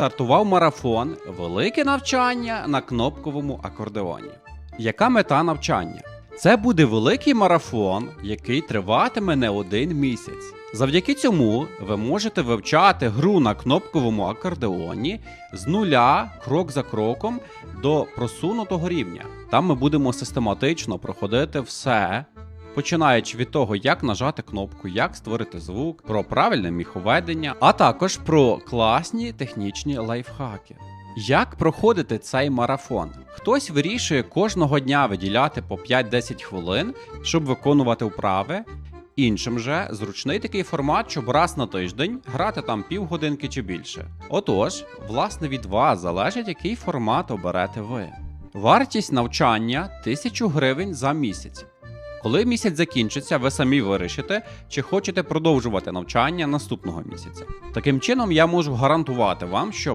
Стартував марафон Велике навчання на кнопковому акордеоні. Яка мета навчання? Це буде великий марафон, який триватиме не один місяць. Завдяки цьому ви можете вивчати гру на кнопковому акордеоні з нуля, крок за кроком до просунутого рівня. Там ми будемо систематично проходити все, починаючи від того, як нажати кнопку, як створити звук, про правильне міховедення, а також про класні технічні лайфхаки. Як проходити цей марафон? Хтось вирішує кожного дня виділяти по 5-10 хвилин, щоб виконувати вправи. Іншим же зручний такий формат, щоб раз на тиждень грати там півгодинки чи більше. Отож, власне, від вас залежить, який формат оберете ви. Вартість навчання 1000 гривень за місяць. Коли місяць закінчиться, ви самі вирішите, чи хочете продовжувати навчання наступного місяця. Таким чином, я можу гарантувати вам, що